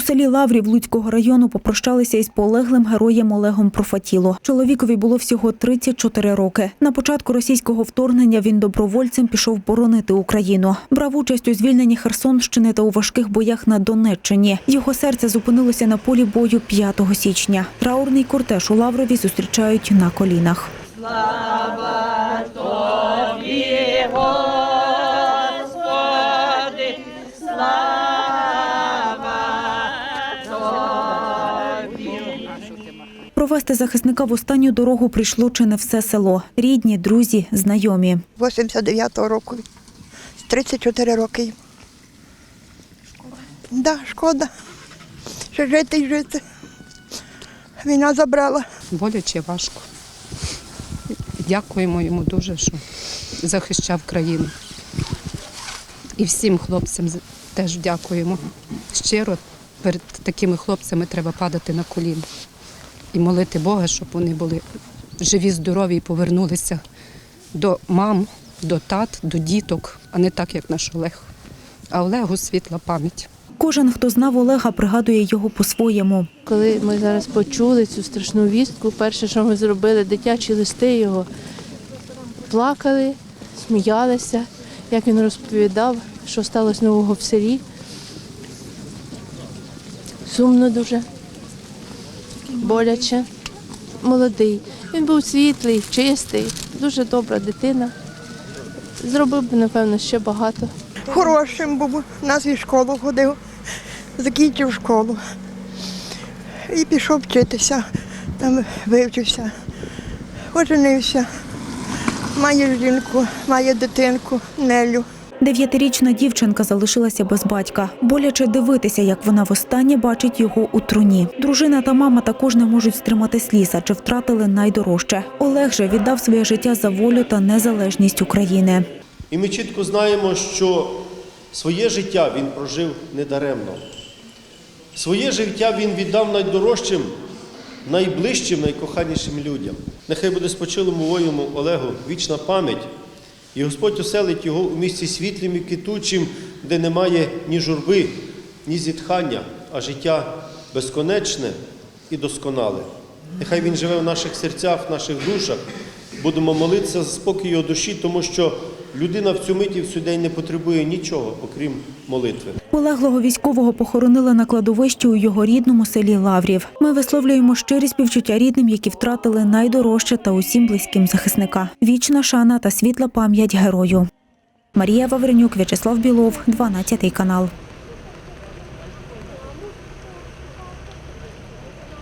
У селі Лаврів Луцького району попрощалися із полеглим героєм Олегом Профатіло. Чоловікові було всього 34 роки. На початку російського вторгнення він добровольцем пішов боронити Україну. Брав участь у звільненні Херсонщини та у важких боях на Донеччині. Його серце зупинилося на полі бою 5 січня. Траурний кортеж у Лаврові зустрічають на колінах. Провести захисника в останню дорогу прийшло чи не все село. Рідні, друзі, знайомі. 89-го року. 34 роки. Да, шкода. Ще жити і жити. Війна забрала. боляче важко. Дякуємо йому дуже, що захищав країну. І всім хлопцям теж дякуємо. Щиро перед такими хлопцями треба падати на коліна і молити Бога, щоб вони були живі, здорові і повернулися до мам, до тат, до діток, а не так, як наш Олег. А Олегу світла пам'ять. Кожен, хто знав Олега, пригадує його по-своєму. Коли ми зараз почули цю страшну вістку, перше, що ми зробили, дитячі листи його плакали, сміялися, як він розповідав, що сталося нового в селі. Сумно дуже, боляче, молодий. Він був світлий, чистий, дуже добра дитина. Зробив би, напевно, ще багато. Хорошим був. Нас і школу ходив, закінчив школу. І пішов вчитися, там вивчився, оженився. Має жінку, має дитинку, Нелю. Дев'ятирічна дівчинка залишилася без батька. Боляче дивитися, як вона востаннє бачить його у труні. Дружина та мама також не можуть стримати сліз, адже втратили найдорожче. Олег же віддав своє життя за волю та незалежність України. І ми чітко знаємо, що своє життя він прожив недаремно. Своє життя він віддав найдорожчим, найближчим, найкоханішим людям. Нехай буде спочилому воїну Олегу вічна пам'ять, і Господь оселить його у місці світлім і квітучим, де немає ні журби, ні зітхання, а життя безконечне і досконале. Нехай він живе в наших серцях, в наших душах. Будемо молитися за спокій його душі, тому що людина в цю миті в цю день не потребує нічого, окрім молитви. Полеглого військового похоронили на кладовищі у його рідному селі Лаврів. Ми висловлюємо щирі співчуття рідним, які втратили найдорожче та усім близьким захисника. Вічна шана та світла пам'ять герою. Марія Вавренюк, В'ячеслав Білов, 12 канал.